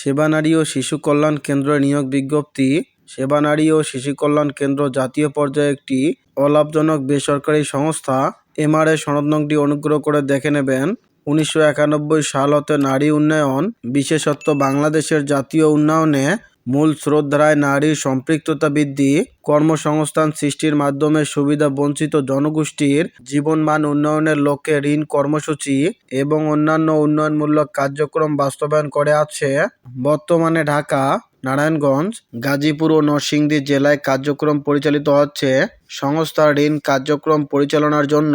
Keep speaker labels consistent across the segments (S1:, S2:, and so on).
S1: সেবা নারী ও শিশু কল্যাণ কেন্দ্র নিয়োগ বিজ্ঞপ্তি। সেবানারী ও শিশু কল্যাণ কেন্দ্র জাতীয় পর্যায়ে একটি অলাভজনক বেসরকারি সংস্থা। এমআরএ সনদনংটি অনুগ্রহ করে দেখে নেবেন। উনিশশো একানব্বই সাল হতে নারী উন্নয়ন, বিশেষত্ব বাংলাদেশের জাতীয় উন্নয়নে মূল স্রোতধারায় নারীর সম্পৃক্ততা বৃদ্ধি, কর্মসংস্থান সৃষ্টির মাধ্যমে সুবিধা বঞ্চিত জনগোষ্ঠীর জীবনমান উন্নয়নের লক্ষ্যে ঋণ কর্মসূচি এবং অন্যান্য উন্নয়নমূলক কার্যক্রম বাস্তবায়ন করে আছে বর্তমানে ঢাকা, নারায়ণগঞ্জ, গাজীপুর ও নরসিংদী জেলায় কার্যক্রম পরিচালিত হচ্ছে। সংস্থার ঋণ কার্যক্রম পরিচালনার জন্য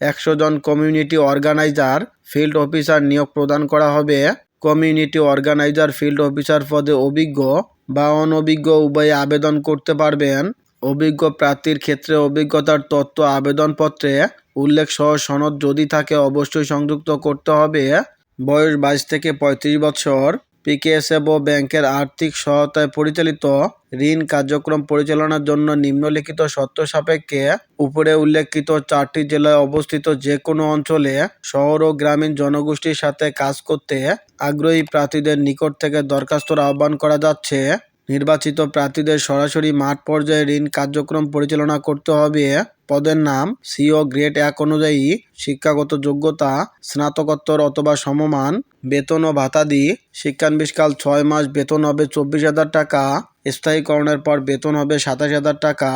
S1: একশো জন কমিউনিটি অর্গানাইজার, ফিল্ড অফিসার নিয়োগ প্রদান করা হবে। কমিউনিটি অর্গানাইজার ফিল্ড অফিসার পদে অভিজ্ঞ বা অনভিজ্ঞ উভয়ে আবেদন করতে পারবেন। অভিজ্ঞ প্রার্থীর ক্ষেত্রে অভিজ্ঞতার তথ্য আবেদনপত্রে উল্লেখ সহ সনদ যদি থাকে, অবশ্যই সংযুক্ত করতে হবে। বয়স বাইশ থেকে পঁয়ত্রিশ বছর। পিকেএসএফ ও ব্যাংকের আর্থিক সহায়তায় পরিচালিত ঋণ কার্যক্রম পরিচালনার জন্য নিম্নলিখিত শর্ত সাপেক্ষে উপরে উল্লেখিত চারটি জেলায় অবস্থিত যে কোনো অঞ্চলে শহর ও গ্রামীণ জনগোষ্ঠীর সাথে কাজ করতে আগ্রহী প্রার্থীদের নিকট থেকে দরখাস্তর আহ্বান করা যাচ্ছে। নির্বাচিত প্রার্থীদের সরাসরি মাঠ পর্যায়ে ঋণ কার্যক্রম পরিচালনা করতে হবে। পদের নাম সিও গ্রেড এক অনুযায়ী শিক্ষাগত যোগ্যতা, স্নাতকোত্তর অথবা সমমান, বেতন ও ভাতাদি শিক্ষানবিশকাল ছয় মাস বেতন হবে চব্বিশ হাজার টাকা, স্থায়ীকরণের পর বেতন হবে সাতাশ হাজার টাকা।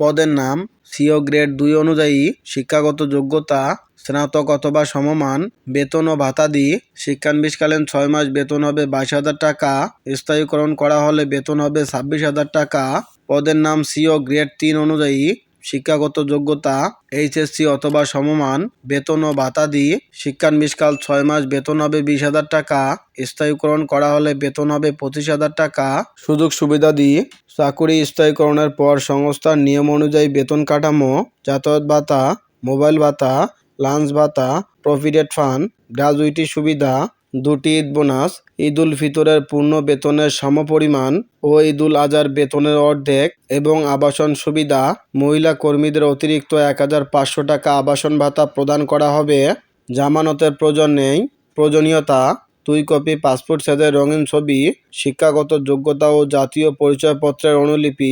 S1: পদের নাম সিও গ্রেড দুই অনুযায়ী শিক্ষাগত যোগ্যতা, স্নাতক অথবা সমমান, বেতন ও ভাতাদি শিক্ষানবিশকালীন ছয় মাস বেতন হবে বাইশ হাজার টাকা, স্থায়ীকরণ করা হলে বেতন হবে ছাব্বিশ হাজার টাকা। পদের নাম সিও গ্রেড তিন অনুযায়ী শিক্ষাগত যোগ্যতা এইচএসসি অথবা সমমান, বেতন ও ভাতাদি শিক্ষানবিশকাল ছয় মাস বেতন হবে বিশ হাজার টাকা, স্থায়ীকরণ করা হলে বেতন হবে পঁচিশ হাজার টাকা। সুযোগ সুবিধা দিয়ে চাকুরি স্থায়ীকরণের পর সংস্থার নিয়ম অনুযায়ী বেতন কাঠামো, যাতায়াত ভাতা, মোবাইল ভাতা, লাঞ্চ ভাতা, প্রভিডেন্ট ফান্ড, গ্রাজুইটি সুবিধা দুটি ঈদ বোনাস ঈদ উল ফিতরের পূর্ণ বেতনের সমপরিমাণ ও ঈদ উল আজহার বেতনের অর্ধেক এবং আবাসন সুবিধা, মহিলা কর্মীদের অতিরিক্ত এক হাজার পাঁচশো টাকা আবাসন ভাতা প্রদান করা হবে। জামানতের প্রয়োজন নেই। প্রয়োজনীয়তা, দুই কপি পাসপোর্ট সাইজের রঙিন ছবি, শিক্ষাগত যোগ্যতা ও জাতীয় পরিচয়পত্রের অনুলিপি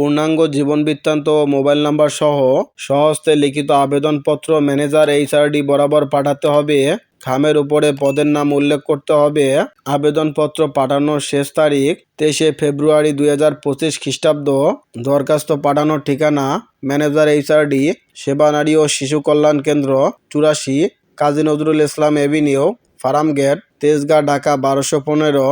S1: পূর্ণাঙ্গ জীবন বৃত্তান্ত ও মোবাইল নাম্বার সহ সহস্তে লিখিত আবেদনপত্র ম্যানেজার এইচআরডি বরাবর পাঠাতে হবে। খামের উপরে পদের নাম উল্লেখ করতে হবে। আবেদনপত্র পাঠানোর শেষ তারিখ তেইশে ফেব্রুয়ারি দুই হাজার পঁচিশ খ্রিস্টাব্দ। দরখাস্ত পাঠানোর ঠিকানা ম্যানেজার এইচআরডি সেবা নারী ও শিশু কল্যাণ কেন্দ্র, চুরাশি, কাজী নজরুল ইসলাম এভিনিউ ফার্ম গেট তেজগাঁ, ঢাকা, বারোশো পনেরো।